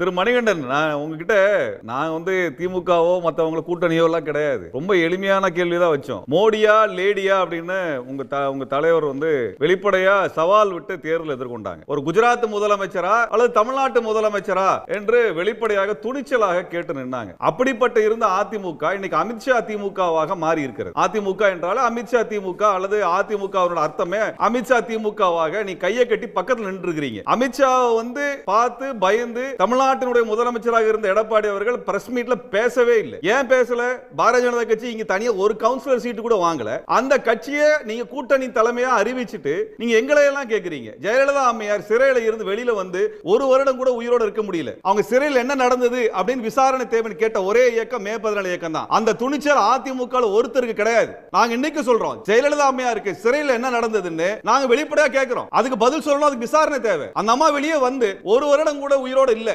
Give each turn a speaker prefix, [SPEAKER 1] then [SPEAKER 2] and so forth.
[SPEAKER 1] திரு மணிகண்டன் நான் உங்ககிட்ட நான் வந்து திமுகவோ மற்றவங்கள கூட்டணியோ எல்லாம் கிடையாது. ரொம்ப எளிமையான கேள்வி தான் வச்சோம். மோடியா லேடியா அப்படின்னு உங்க த உங்க தலைவர் வந்து வெளிப்படையா சவால் விட்டு தேர்தல் எதிர்கொண்டாங்க. ஒரு குஜராத் முதலமைச்சரா அல்லது தமிழ்நாட்டு முதலமைச்சரா என்று வெளிப்படையாக துணிச்சலாக கேட்டு நின்னாங்க. அப்படிப்பட்ட இருந்த அதிமுக இன்னைக்கு அமித்ஷா திமுகவாக மாறி இருக்கிறது அதிமுக என்றால் அமித்ஷா திமுக அல்லது அதிமுக அர்த்தமே அமித்ஷா திமுகவாக நீ கையை கட்டி பக்கத்தில் நின்று இருக்கிறீங்க அமித்ஷா வந்து பார்த்து பயந்து தமிழ்நாட்டினுடைய முதலமைச்சராக இருந்த எடப்பாடி அவர்கள் பிரஸ் மீட்ல பேசவே இல்லை. ஏன் பேசல? பாரதிய ஜனதா கட்சி இங்க தனியா ஒரு கவுன்சிலர் சீட்டு கூட வாங்கல. அந்த கட்சியை நீங்க கூட்டணி தலைமையா அறிவிச்சிட்டு நீங்க எங்களை எல்லாம் கேக்குறீங்க. ஜெயலலிதா அம்மையார் சிறையில இருந்து வெளியில வந்து ஒரு வருடம் கூட உயிரோட இருக்க முடியல. அவங்க சிறையில் என்ன நடந்தது அப்படின்னு விசாரணை தேவைன்னு கேட்ட ஒரே இயக்கம் மே பதினாலு இயக்கம் தான். அந்த துணிச்சல் அதிமுக ஒருத்தருக்கு கிடையாது. நாங்க இன்னைக்கு சொல்றோம் ஜெயலலிதா அம்மையாருக்கு சிறையில் என்ன நடந்ததுன்னு நாங்க வெளிப்படையா கேட்கிறோம் அதுக்கு பதில் சொல்லணும் அதுக்கு விசாரணை தேவை. அந்த அம்மா வெளியே வந்து ஒரு வருடம் கூட உயிரோட இல்ல.